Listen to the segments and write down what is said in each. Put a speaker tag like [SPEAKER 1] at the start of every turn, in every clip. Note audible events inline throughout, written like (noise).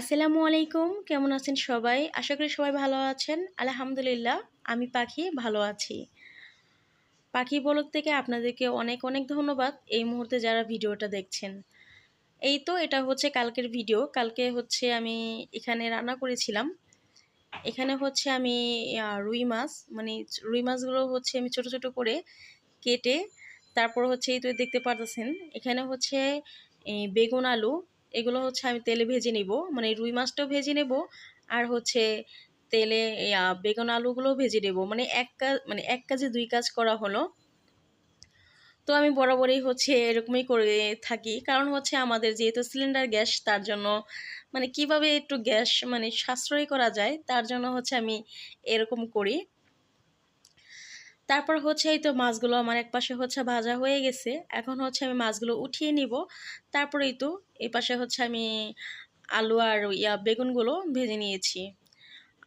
[SPEAKER 1] আসসালামু আলাইকুম, কেমন আছেন সবাই? আশা করি সবাই ভালো আছেন। আলহামদুলিল্লাহ, আমি পাখি ভালো আছি। পাখি বলক থেকে আপনাদেরকে অনেক অনেক ধন্যবাদ এই মুহূর্তে যারা ভিডিওটা দেখছেন। এই তো, এটা হচ্ছে কালকের ভিডিও। কালকে হচ্ছে আমি এখানে রান্না করেছিলাম। এখানে হচ্ছে আমি রুই মাছ মানে রুই মাছগুলো হচ্ছে আমি ছোট ছোট করে কেটে তারপর হচ্ছে এই তো দেখতে পারতেছেন। এখানে হচ্ছে বেগুন আলু এগুলো হচ্ছে আমি তেলে ভেজে নিব মানে রুই মাছটাও ভেজে নেব, আর হচ্ছে তেলে বেগুন আলুগুলোও ভেজে নেব মানে এক কাজ মানে এক কাজে দুই কাজ করা হলো। তো আমি বরাবরই হচ্ছে এরকমই করে থাকি, কারণ হচ্ছে আমাদের যেহেতু সিলিন্ডার গ্যাস, তার জন্য মানে কীভাবে একটু গ্যাস মানে সাশ্রয় করা যায়, তার জন্য হচ্ছে আমি এরকম করি। তারপর হচ্ছে এই তো মাছগুলো আমার এক পাশে হচ্ছে ভাজা হয়ে গেছে, এখন হচ্ছে আমি মাছগুলো উঠিয়ে নিব, তারপরেই তো এই পাশে হচ্ছে আমি আলু আর ইয়া বেগুনগুলো ভেজে নিয়েছি।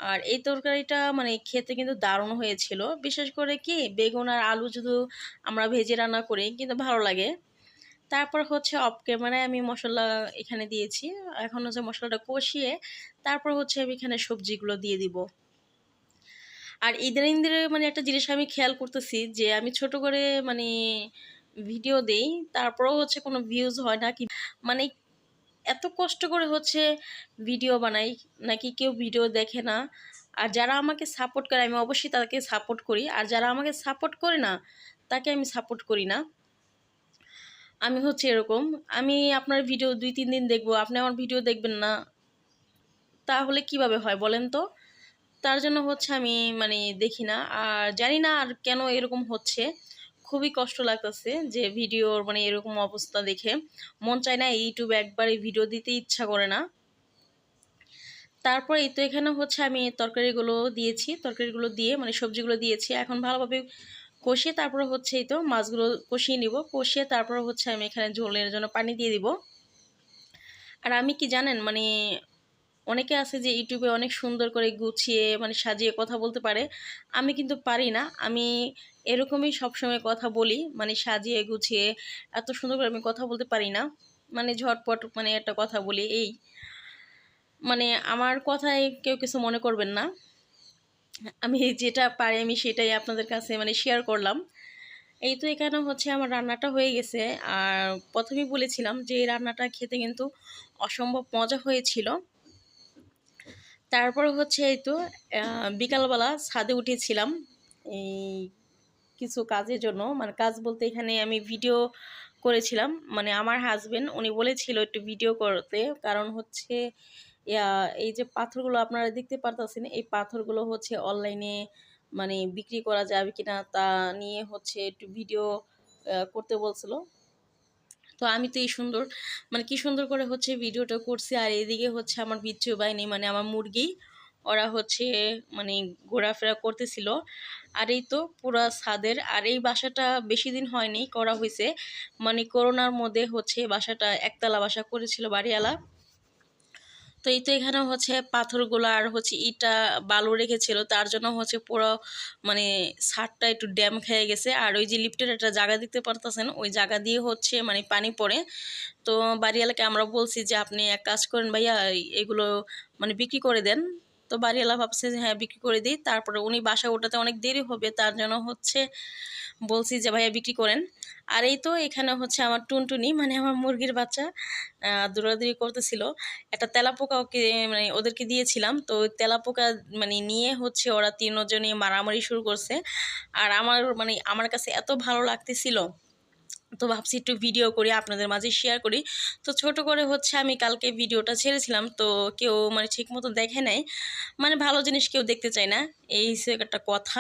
[SPEAKER 1] আর এই তরকারিটা মানে খেতে কিন্তু দারুণ হয়েছিল। বিশেষ করে কি বেগুন আর আলু যদি আমরা ভেজে রান্না করি কিন্তু ভালো লাগে। তারপর হচ্ছে অফ ক্যামেরায় আমি মশলা এখানে দিয়েছি। এখন হচ্ছে মশলাটা কষিয়ে তারপর হচ্ছে আমি এখানে সবজিগুলো দিয়ে দিব। আর ইন্দিরে মানে একটা জিনিস আমি খেয়াল করতেছি যে আমি ছোট করে মানে ভিডিও দেই, তারপরেও হচ্ছে কোনো ভিউজ হয় না কি। মানে এত কষ্ট করে হচ্ছে ভিডিও বানাই, নাকি কেউ ভিডিও দেখে না। আর যারা আমাকে সাপোর্ট করে, আমি অবশ্যই তাদেরকে সাপোর্ট করি। আর যারা আমাকে সাপোর্ট করে না, তাকে আমি সাপোর্ট করি না। আমি হচ্ছে এরকম। আমি আপনার ভিডিও দুই, তিন দিন দেখব। আপনি আমার ভিডিও দেখবেন না। তাহলে কীভাবে হয় বলেন তো? তার জন্য হচ্ছে আমি মানে দেখি না। আর জানি না আর কেন এরকম হচ্ছে। খুবই কষ্ট লাগতেছে যে ভিডিওর মানে এরকম অবস্থা দেখে। মন চায় না ইউটিউবে একবারে ভিডিও দিতে ইচ্ছা করে না। তারপরে তো এখানে হচ্ছে আমি তরকারিগুলো দিয়েছি, তরকারিগুলো দিয়ে মানে সবজিগুলো দিয়েছি। এখন ভালোভাবে কষিয়ে তারপরে হচ্ছে এই তো মাছগুলো কষিয়ে নিব। কষিয়ে তারপরে হচ্ছে আমি এখানে ঝোলের জন্য পানি দিয়ে দিব। আর আমি কি জানেন মানে অনেকে আছে যে ইউটিউবে অনেক সুন্দর করে গুছিয়ে মানে সাজিয়ে কথা বলতে পারে। আমি কিন্তু পারি না। আমি এরকমই সবসময় কথা বলি মানে সাজিয়ে, গুছিয়ে, এত সুন্দর করে আমি কথা বলতে পারি না। মানে ঝটপট মানে একটা কথা বলি, এই। মানে আমার কথায় কেউ কিছু মনে করবেন না। আমি যেটা পারি, আমি সেটাই আপনাদের কাছে মানে শেয়ার করলাম। এই তো এখানে হচ্ছে আমার রান্নাটা হয়ে গেছে। আর প্রথমেই বলেছিলাম যে, এই রান্নাটা খেতে কিন্তু অসম্ভব মজা হয়েছিল। তারপর হচ্ছে এই তো বিকালবেলা ছাদে উঠেছিলাম এই কিছু কাজের জন্য। মানে কাজ বলতে এখানে আমি ভিডিও করেছিলাম। মানে আমার হাজবেন্ড উনি বলেছিল একটু ভিডিও করতে। কারণ হচ্ছে এই যে পাথরগুলো আপনারা দেখতে পারতেছেন, এই পাথরগুলো হচ্ছে অনলাইনে মানে বিক্রি করা যাবে কিনা তা নিয়ে হচ্ছে একটু ভিডিও করতে বলছিল। তো আমি তো এই সুন্দর মানে কি সুন্দর করে হচ্ছে ভিডিওটা করছি আর এদিকে হচ্ছে আমার বিচ্ছু বাহিনী মানে আমার মুরগি, ওরা হচ্ছে মানে ঘোরাফেরা করতেছিল। আর এই তো পুরা ছাদের, আর এই বাসাটা বেশি দিন হয়নি, করা হয়েছে মানে করোনার মধ্যে হচ্ছে বাসাটা একতলা বাসা করেছিল বাড়িওয়ালা। তো এই তো এখানে হচ্ছে পাথরগুলো আর হচ্ছে ইটা বালু রেখেছিল, তার জন্য হচ্ছে পুরো মানে সারটা একটু ড্যাম খেয়ে গেছে। আর ওই যে লিফটের একটা জায়গা দিতে পারতেছেন, ওই জায়গা দিয়ে হচ্ছে মানে পানি পড়ে। তো বাড়িওয়ালাকে আমরা বলছি যে, আপনি এক কাজ করেন ভাইয়া, এগুলো মানে বিক্রি করে দেন। তো বাড়িওয়ালা ভাবছে যে হ্যাঁ বিক্রি করে দিই। তারপরে উনি বাসা ওঠাতে অনেক দেরি হবে, তার জন্য হচ্ছে বলছি যে, ভাইয়া, বিক্রি করেন। আর এই তো এখানে হচ্ছে আমার টুনটুনি মানে আমার মুরগির বাচ্চা দৌড়াদৌড়ি করতেছিল। একটা তেলাপোকা ওকে মানে ওদেরকে দিয়েছিলাম। তো তেলাপোকা মানে নিয়ে হচ্ছে ওরা তিনজনে মারামারি শুরু করছে। আর আমার মানে আমার কাছে এত ভালো লাগতেছিল তো ভাবছি একটু ভিডিও করি, আপনাদের মাঝে শেয়ার করি। তো ছোট করে হচ্ছে আমি কালকে ভিডিওটা ছেড়েছিলাম, তো কেউ মানে ঠিক মতো দেখে নাই। মানে ভালো জিনিস কেউ দেখতে চায় না, এই হিসেবে একটা কথা।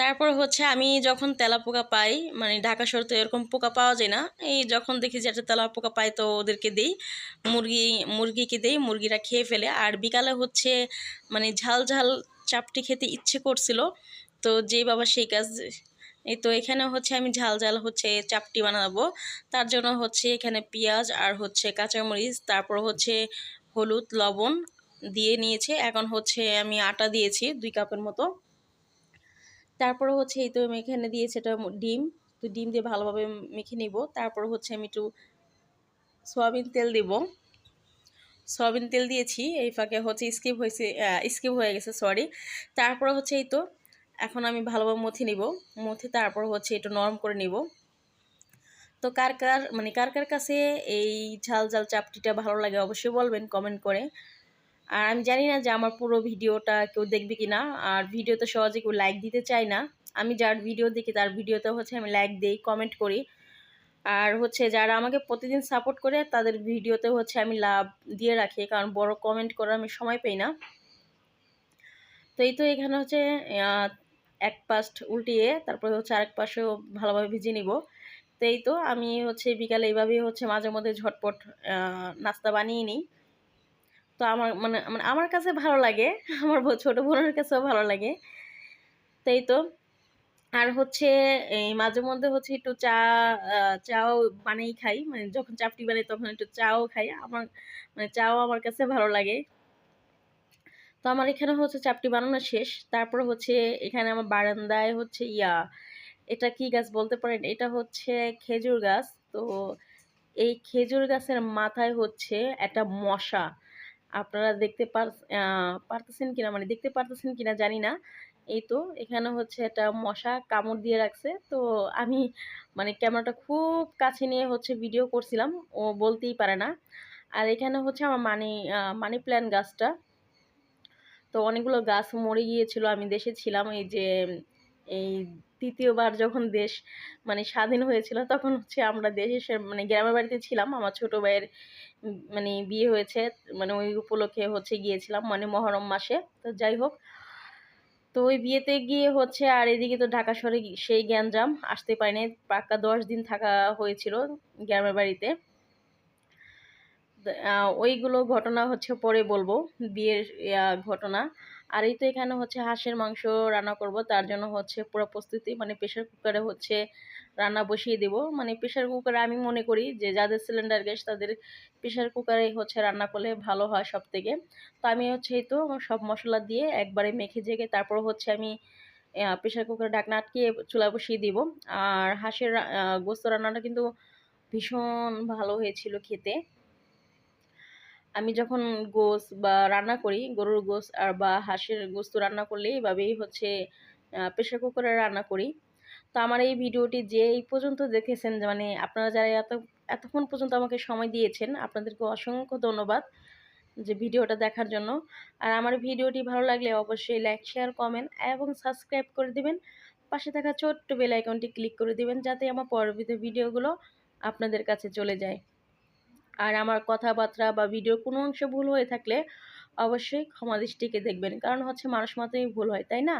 [SPEAKER 1] তারপর হচ্ছে আমি যখন তেলা পোকা পাই মানে ঢাকা শহর তো এরকম পোকা পাওয়া যায় না, এই যখন দেখি যে একটা তেলা পোকা পাই তো ওদেরকে দিই, মুরগি, মুরগিকে দিই, মুরগিরা খেয়ে ফেলে। আর বিকালে হচ্ছে মানে ঝাল ঝাল চাপটি খেতে ইচ্ছে করছিল, তো যেই বাবা সেই কাজ এই তো এখানে হচ্ছে আমি ঝাল ঝাল হচ্ছে চাপটি বানাবো। তার জন্য হচ্ছে এখানে পেঁয়াজ আর হচ্ছে কাঁচামরিচ, তারপর হচ্ছে হলুদ, লবণ দিয়ে নিয়েছে। এখন হচ্ছে আমি আটা দিয়েছি দুই কাপের মতো। তারপরে হচ্ছে এই তো আমি এখানে দিয়েছি এটা ডিম। তো ডিম দিয়ে ভালোভাবে মেখে নিব। তারপর হচ্ছে আমি একটু সয়াবিন তেল দেব। সয়াবিন তেল দিয়েছি। এই ফাঁকে হচ্ছে স্কিপ হয়েছে স্কিপ হয়ে গেছে সরি তারপরে হচ্ছে এই তো এখন আমি ভালোভাবে মথি নিব। মথি তারপর হচ্ছে একটু নরম করে নিব। তো কার কার মানে কার কার কাছে এই ঝাল ঝাল চাপটিটা ভালো লাগে অবশ্যই বলবেন কমেন্ট করে। আর আমি জানি না যে আমার পুরো ভিডিওটা কেউ দেখবে কি না আর ভিডিওতে সহজে কেউ লাইক দিতে চায় না। আমি যার ভিডিও দেখি তার ভিডিওতে হচ্ছে আমি লাইক দিই কমেন্ট করি। আর হচ্ছে যারা আমাকে প্রতিদিন সাপোর্ট করে, তাদের ভিডিওতে হচ্ছে আমি লাভ দিয়ে রাখি, কারণ বড় কমেন্ট করার আমি সময় পাই না। তো এই তো এখানে হচ্ছে এক পাস্ট উল্টিয়ে তারপরে হচ্ছে আরেক পাশেও ভালোভাবে ভিজিয়ে নিব। তো এই তো আমি হচ্ছে বিকালে এইভাবেই হচ্ছে মাঝে মধ্যে ঝটপট নাস্তা বানিয়ে নিই। তো আমার মানে মানে আমার কাছে ভালো লাগে, (laughs) আমার ছোটো বোনের কাছেও ভালো লাগে। তাই তো, আর হচ্ছে এই মাঝে মধ্যে হচ্ছে একটু চা চাও বানিয়ে খাই। মানে যখন চাপটি বানাই তখন একটু চাও খাই। আমার মানে চাও আমার কাছে ভালো লাগে। তো আমার এখানে হচ্ছে চাপটি বানানো শেষ। তারপর হচ্ছে এখানে আমার বারান্দায় হচ্ছে ইয়া, এটা কি গাছ বলতে পারেন? এটা হচ্ছে খেজুর গাছ। তো এই খেজুর গাছের মাথায় হচ্ছে একটা মশা। আপনারা দেখতে পারতেছেন কিনা? মানে দেখতে পারতেছেন কিনা জানি না। এই তো এখানে হচ্ছে একটা মশা কামড় দিয়ে রাখছে। তো আমি মানে ক্যামেরাটা খুব কাছে নিয়ে হচ্ছে ভিডিও করছিলাম। ও বলতেই পারে না। আর এখানে হচ্ছে আমার মানি মানি প্ল্যান গাছটা। তো অনেকগুলো গাছ মরে গিয়েছিল, আমি দেশে ছিলাম, এই যে, এই তৃতীয়বার যখন দেশ মানে স্বাধীন হয়েছিল, তখন হচ্ছে আমরা দেশে মানে গ্রামের বাড়িতে ছিলাম, আমার ছোটো ভাইয়ের মানে বিয়ে হয়েছে মানে ওই উপলক্ষে হচ্ছে গিয়েছিলাম মানে মহরম মাসে, তো যাই হোক। তো ওই বিয়েতে গিয়ে হচ্ছে আর এদিকে তো ঢাকা শহরে সেই গ্যাঞ্জাম, আসতে পারিনি, পাক্কা দশ দিন থাকা হয়েছিল গ্রামের বাড়িতে। ওইগুলো ঘটনা হচ্ছে পরে বলব, বিয়ের ঘটনা। আর এই তো এখানে হচ্ছে হাঁসের মাংস রান্না করব, তার জন্য হচ্ছে পুরো প্রস্তুতি মানে প্রেশার কুকারে হচ্ছে রান্না বসিয়ে দেব। মানে প্রেশার কুকারে আমি মনে করি যে যাদের সিলিন্ডার গ্যাস, তাদের প্রেশার কুকারে হচ্ছে রান্না করলে ভালো হয় সব থেকে তো আমি হচ্ছে এই তো সব মশলা দিয়ে একবারে মেখে জেগে তারপর হচ্ছে আমি প্রেশার কুকারে ডাকনা আটকিয়ে চুলা বসিয়ে দিব। আর হাঁসের গোস্ত রান্নাটা কিন্তু ভীষণ ভালো হয়েছিল খেতে। আমি যখন গোস বা রান্না করি, গরুর গোস আর বা হাঁসের গোস্ত রান্না করলে এইভাবেই হচ্ছে প্রেশার কুকারে রান্না করি। তো আমার এই ভিডিওটি যে এই পর্যন্ত দেখেছেন মানে আপনারা যারা এত, এতক্ষণ পর্যন্ত আমাকে সময় দিয়েছেন, আপনাদেরকে অসংখ্য ধন্যবাদ যে ভিডিওটা দেখার জন্য। আর আমার ভিডিওটি ভালো লাগলে অবশ্যই লাইক, শেয়ার, কমেন্ট এবং সাবস্ক্রাইব করে দিবেন। পাশে থাকা ছোট্ট বেল আইকনটি ক্লিক করে দিবেন, যাতে আমার পরবর্তী ভিডিওগুলো আপনাদের কাছে চলে যায়। আর আমার কথাবার্তা বা ভিডিওর কোনো অংশে ভুল হয়ে থাকলে অবশ্যই ক্ষমা দৃষ্টিকে দেখবেন। কারণ হচ্ছে মানুষ মাত্রই ভুল হয়, তাই না?